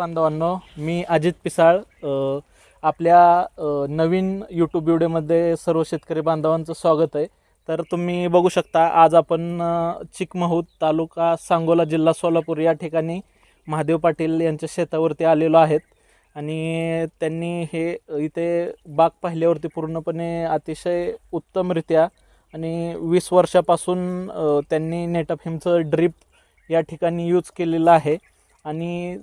बांधवांनो मी अजित पिसाळ आपल्या नवीन यूट्यूब व्हिडिओमध्ये सर्व शेतकरी बांधवांचं स्वागत आहे. तर तुम्ही बघू शकता आज आपण अ, चिकमहूद तालुका सांगोला जिल्हा सोलापूर या ठिकाणी महादेव पाटील यांच्या शेतावरती आलेलो आहेत. आणि त्यांनी हे इथे बाग पाहिल्यावरती पूर्णपणे अतिशय उत्तमरित्या आणि वीस वर्षापासून त्यांनी त्यांनी नेटाफिमचं ड्रीप या ठिकाणी यूज केलेलं आहे. आणि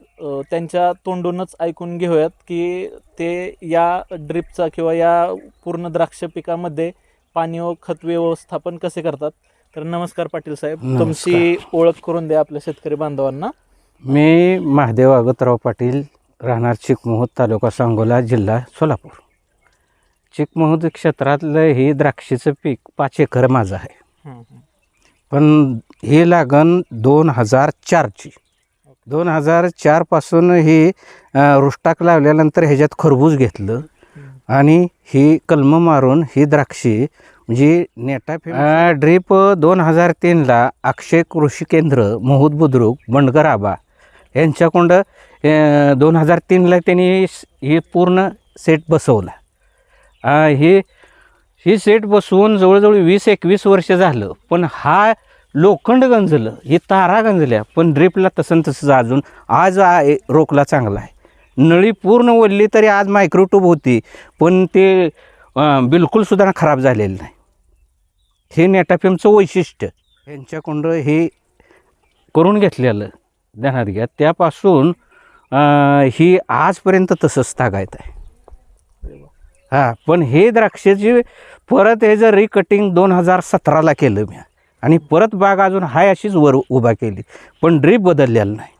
त्यांच्या तोंडूनच ऐकून घेऊयात की ते या ड्रिपचा किंवा या पूर्ण द्राक्ष पिकामध्ये पाणी व खत व्यवस्थापन कसे करतात? तर नमस्कार पाटील साहेब. तुमची ओळख करून द्या आपल्या शेतकरी बांधवांना. मी महादेव अगतराव पाटील राहणार चिकमोहद तालुका सांगोला जिल्हा सोलापूर. चिकमोहद क्षेत्रातलं हे द्राक्षीचं पीक पाच एकर माझं आहे. पण हे लागण दोन हजार चारची. दोन हजार चारपासून ही रुष्टाक लावल्यानंतर ह्याच्यात खरबूज घेतलं. आणि ही कलम मारून ही द्राक्षी म्हणजे नेटा ड्रीप दोन हजार तीनला अक्षय कृषी केंद्र मोहूद बुद्रुक बंडगर आबा यांच्याकडं दोन हजार तीनला त्यांनी हे पूर्ण सेट बसवला. हे ही सेट बसवून जवळजवळ वीस एकवीस वर्ष झालं. पण हा लोखंड गंजलं हे तारा गंजल्या पण ड्रिपला तसं तसंच अजून आज रोखला चांगला आहे. नळी पूर्ण ओढली तरी आज मायक्रोट्यूब होती पण ते अं, बिलकुलसुद्धा खराब झालेलं नाही. हे नेटाफेमचं वैशिष्ट्य यांच्याकडं हे करून घेतलेलं ध्यानात घ्या. त्यापासून ही आजपर्यंत तसंच तागायत आहे. हां पण हे द्राक्षाची परत हे जर रिकटिंग दोन हजार सतराला केलं मी आणि परत बाग अजून हाय अशीच वर उभा केली. पण ड्रीप बदललेला नाही.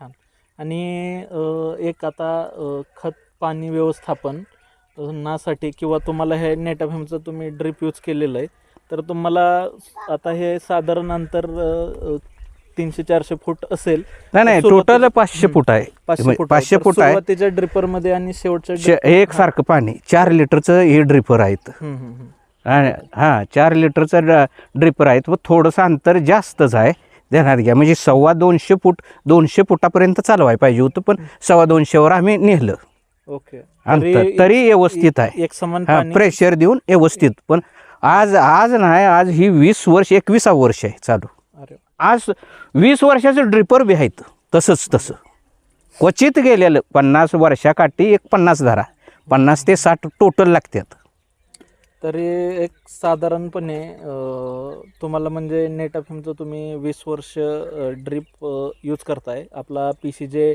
छान. आणि अ, एक आता अ, खत पाणी व्यवस्थापन नासाठी किंवा तुम्हाला हे नेटाफेमचं तुम्ही ड्रिप यूज केलेलं आहे तर तुम्हाला आता हे साधारण अंतर अ, अ, तीनशे चारशे फूट असेल नाही नाही टोटल पाचशे फूट आहे. पाचशे म्हणजे फूट पाचशे तर फूट आहे. सुरुवातीच्या ड्रिपरमध्ये आणि शेवटच्या श- एक सारखं पाणी चार लिटरचं हे ड्रिपर आहेत. हम्म, हम्म, हम्म. आणि हां चार लिटरचं ड ड्रिपर आहेत व थोडंसं अंतर जास्तच आहे. ध्यानात घ्या. म्हणजे सव्वा दोनशे फूट दोनशे फुटापर्यंत चालवायला पाहिजे होतं पण सव्वा दोनशेवर आम्ही नेलं. ओके. अंतर तरी- व्यवस्थित आहे. एक समान प्रेशर देऊन व्यवस्थित. पण आज आज नाही आज ही वीस वर्ष एकविसा वर्ष आहे चालू. आज वीस वर्षाचं ड्रिपर बी आहेत. तसंच तसं. क्वचित गेलेलं पन्नास वर्षाकाठी एक पन्नास धरा. पन्नास ते साठ टोटल लागतात तरी एक साधारणपणे तुम्हाला म्हणजे नेटाफिमचं तुम्ही वीस वर्ष ड्रीप यूज करताय. आपला पी सी जे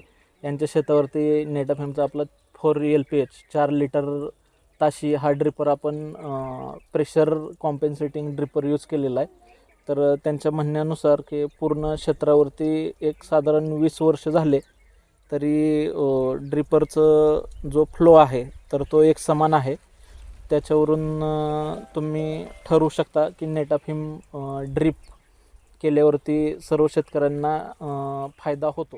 यांच्या शेतावरती नेटाफिमचा आपला फोर एल पी एच चार लिटर ताशी हा ड्रिपर आपण प्रेशर कॉम्पेन्सेटिंग ड्रिपर यूज केलेला आहे. तर त्यांच्या म्हणण्यानुसार की पूर्ण क्षेत्रावरती एक साधारण वीस वर्ष झाले तरी ड्रिपरचं जो फ्लो आहे तर तो एक समान आहे. त्याच्यावरून तुम्ही ठरवू शकता की नेटाफिम ड्रीप केल्यावरती सर्व शेतकऱ्यांना फायदा होतो.